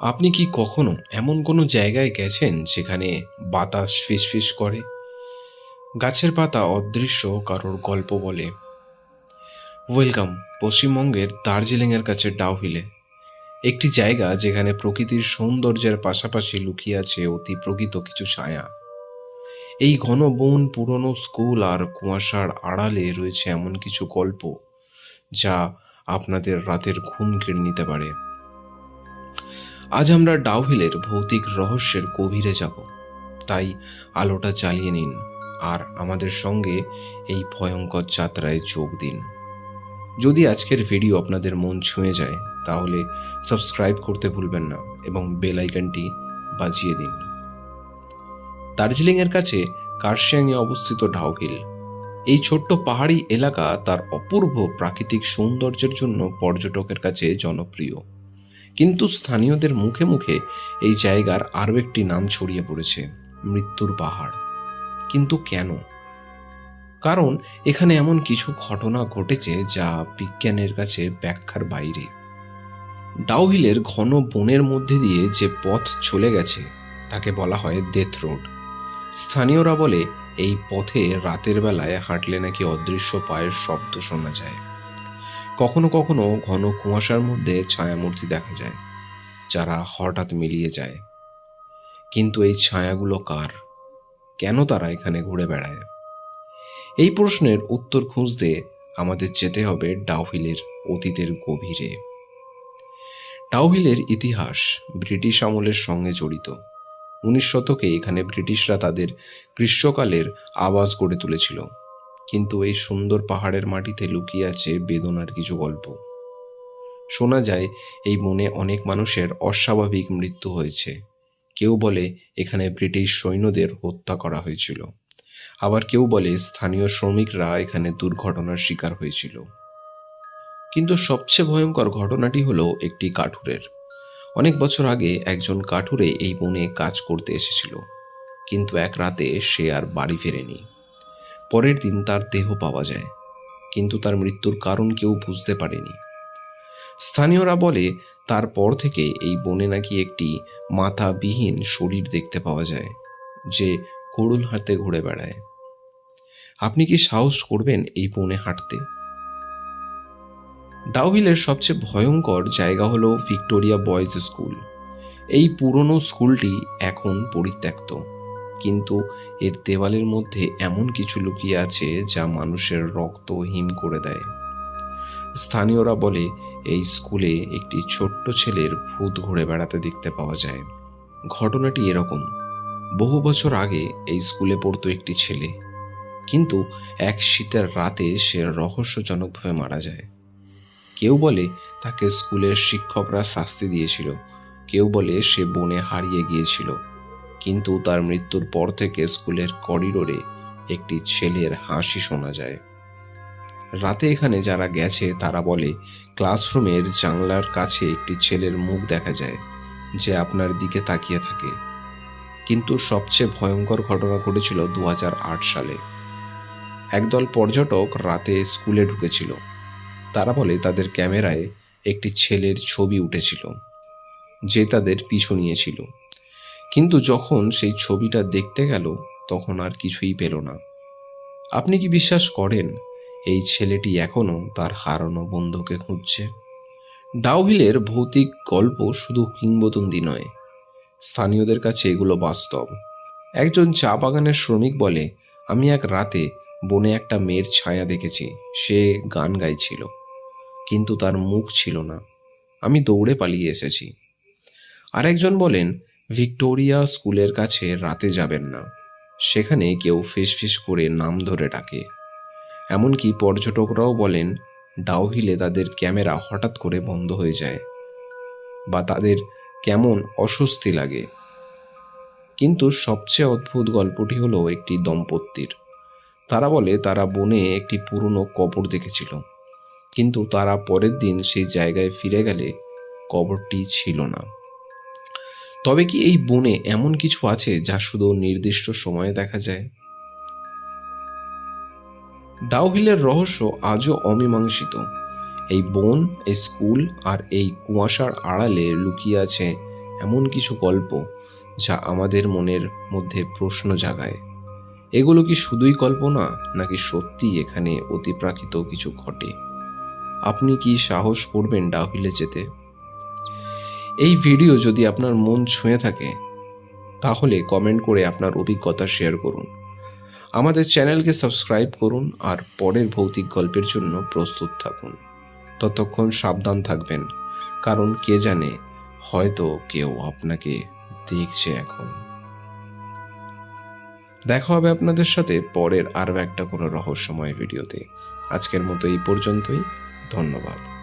আপনি কি কখনো এমন কোনো জায়গায় গেছেন যেখানে বাতাস ফিসফিস করে? গাছের পাতা অদৃশ্য কারোর গল্প বলে। ওয়েলকাম, পশ্চিমবঙ্গের দার্জিলিংয়ের কাছে ডাউহিলে একটি জায়গা যেখানে প্রকৃতির সৌন্দর্যের পাশাপাশি লুকিয়ে আছে অতি প্রকৃত কিছু ছায়া। এই ঘন বন, পুরনো স্কুল আর কুয়াশার আড়ালে রয়েছে এমন কিছু গল্প যা আপনাদের রাতের ঘুম কেড়ে নিতে পারে। আজ আমরা ডাউহিলের ভৌতিক রহস্যের গভীরে যাব। তাই আলোটা জ্বালিয়ে নিন আর আমাদের সঙ্গে এই ভয়ঙ্কর যাত্রায় যোগ দিন। যদি আজকের ভিডিও আপনাদের মন ছুঁয়ে যায়, তাহলে সাবস্ক্রাইব করতে ভুলবেন না এবং বেল আইকনটি বাজিয়ে দিন। দার্জিলিংয়ের কাছে কার্শিয়াংয়ে অবস্থিত ডাউহিল। এই ছোট্ট পাহাড়ি এলাকা তার অপূর্ব প্রাকৃতিক সৌন্দর্যের জন্য পর্যটকের কাছে জনপ্রিয়। কিন্তু স্থানীয়দের মুখে মুখে এই জায়গার আরও একটি নাম ছড়িয়ে পড়েছে, মৃত্যুর পাহাড়। কিন্তু কেন? কারণ এখানে এমন কিছু ঘটনা ঘটেছে যা বিজ্ঞানের কাছে ব্যাখ্যার বাইরে। ডাউহিলের ঘন বনের মধ্যে দিয়ে যে পথ চলে গেছে, তাকে বলা হয় ডেথ রোড। স্থানীয়রা বলে, এই পথে রাতের বেলায় হাঁটলে নাকি অদৃশ্য পায়ের শব্দ শোনা যায়। কখনো কখনো ঘন কুয়াশার মধ্যে ছায়ামূর্তি দেখা যায়, যারা হঠাৎ মিলিয়ে যায়। কিন্তু এই ছায়াগুলো কার? কেন তারা এখানে ঘুরে বেড়ায়? এই প্রশ্নের উত্তর খুঁজতে আমাদের যেতে হবে ডাউহিলের অতীতের গভীরে। ডাউহিলের ইতিহাস ব্রিটিশ আমলের সঙ্গে জড়িত। উনিশ শতকে এখানে ব্রিটিশরা তাদের গ্রীষ্মকালের আবাস গড়ে তুলেছিল। কিন্তু এই সুন্দর পাহাড়ের মাটিতে লুকিয়ে আছে বেদনার কিছু গল্প। শোনা যায়, এই বনে অনেক মানুষের অস্বাভাবিক মৃত্যু হয়েছে। কেউ বলে, এখানে ব্রিটিশ সৈন্যদের হত্যা করা হয়েছিল। আবার কেউ বলে, স্থানীয় শ্রমিকরা এখানে দুর্ঘটনার শিকার হয়েছিল। কিন্তু সবচেয়ে ভয়ঙ্কর ঘটনাটি হলো একটি কাঠুরের। অনেক বছর আগে একজন কাঠুরে এই বনে কাজ করতে এসেছিল। কিন্তু এক রাতে সে আর বাড়ি ফেরেনি। পরের দিন তার দেহ পাওয়া যায়, কিন্তু তার মৃত্যুর কারণ কেউ বুঝতে পারেনি। স্থানীয়রা বলে তারপর থেকে এই বনে নাকি একটি মাথাবিহীন শরীর দেখতে পাওয়া যায়, যে কুড়ুল হাতে ঘুরে বেড়ায়। আপনি কি সাহস করবেন এই বনে হাঁটতে? ডাউহিলের সবচেয়ে ভয়ঙ্কর জায়গা হলো ভিক্টোরিয়া বয়েজ স্কুল। এই পুরনো স্কুলটি এখন পরিত্যক্ত। কিন্তু এর দেওয়ালের মধ্যে এমন কিছু লুকিয়ে আছে যা মানুষের রক্ত হিম করে দেয়। স্থানীয়রা বলে, এই স্কুলে একটি ছোট্ট ছেলের ভূত ঘুরে বেড়াতে দেখতে পাওয়া যায়। ঘটনাটি এরকম। বহু বছর আগে এই স্কুলে পড়তো একটি ছেলে। কিন্তু এক শীতের রাতে সে রহস্যজনকভাবে মারা যায়। কেউ বলে, তাকে স্কুলের শিক্ষকরা শাস্তি দিয়েছিল। কেউ বলে, সে বনে হারিয়ে গিয়েছিল। কিন্তু তার মৃত্যুর পর থেকে স্কুলের করিডোরে একটি ছেলের হাসি শোনা যায়। রাতে এখানে যারা গেছে, তারা বলে, ক্লাসরুমের জানলার কাছে একটি ছেলের মুখ দেখা যায়, যে আপনার দিকে তাকিয়ে থাকে। কিন্তু সবচেয়ে ভয়ঙ্কর ঘটনা ঘটেছিল দু হাজার আট সালে। একদল পর্যটক রাতে স্কুলে ঢুকেছিল। তারা বলে, তাদের ক্যামেরায় একটি ছেলের ছবি উঠেছিল, যে তাদের পিছু নিয়েছিল। কিন্তু যখন সেই ছবিটা দেখতে গেল, তখন আর কিছুই পেল না। আপনি কি বিশ্বাস করেন, এই ছেলেটি এখনও তার হারানো বন্ধুকে খুঁজছে? ডাউহিলের ভৌতিক গল্প শুধু কিংবদন্তি নয়, স্থানীয়দের কাছে এগুলো বাস্তব। একজন চা বাগানের শ্রমিক বলে, আমি এক রাতে বনে একটা মেয়ের ছায়া দেখেছি, সে গান গাইছিল, কিন্তু তার মুখ ছিল না। আমি দৌড়ে পালিয়ে এসেছি। আরেকজন বলেন ভিক্টোরিয়া স্কুলের কাছে রাতে যাবেন না। সেখানে কেউ ফিস করে নাম ধরে ডাকে। এমনকি পর্যটকরাও বলেন ডাউহিলে তাদের ক্যামেরা হঠাৎ করে বন্ধ হয়ে যায় বা তাদের কেমন অস্বস্তি লাগে। কিন্তু সবচেয়ে অদ্ভুত গল্পটি হলো একটি দম্পতির। তারা বলে, তারা বনে একটি পুরনো কবর দেখেছিল। কিন্তু তারা পরের দিন সেই জায়গায় ফিরে গেলে কবরটি ছিল না। তবে কি এই বনে এমন কিছু আছে যা শুধু নির্দিষ্ট সময়ে দেখা যায়? ডাউহিলের রহস্য আজও অমীমাংসিত। এই বন, এই স্কুল আর এই কুয়াশার আড়ালে লুকিয়ে আছে এমন কিছু গল্প যা আমাদের মনের মধ্যে প্রশ্ন জাগায়। এগুলো কি শুধুই কল্পনা নাকি সত্যি এখানে অতিপ্রাকৃত কিছু ঘটে? আপনি কি সাহস করবেন ডাউহিলে যেতে? এই ভিডিও যদি আপনার মন ছুঁয়ে থাকে, তাহলে কমেন্ট করে আপনার অভিজ্ঞতা শেয়ার করুন। আমাদের চ্যানেলকে সাবস্ক্রাইব করুন আর পরের ভৌতিক গল্পের জন্য প্রস্তুত থাকুন। ততক্ষণ সাবধান থাকবেন, কারণ কে জানে হয়তো কেউ আপনাকে দেখছে এখন। দেখা হবে আপনাদের সাথে পরের আরও একটা কোনো রহস্যময় ভিডিওতে আজকের মতো এই পর্যন্তই, ধন্যবাদ।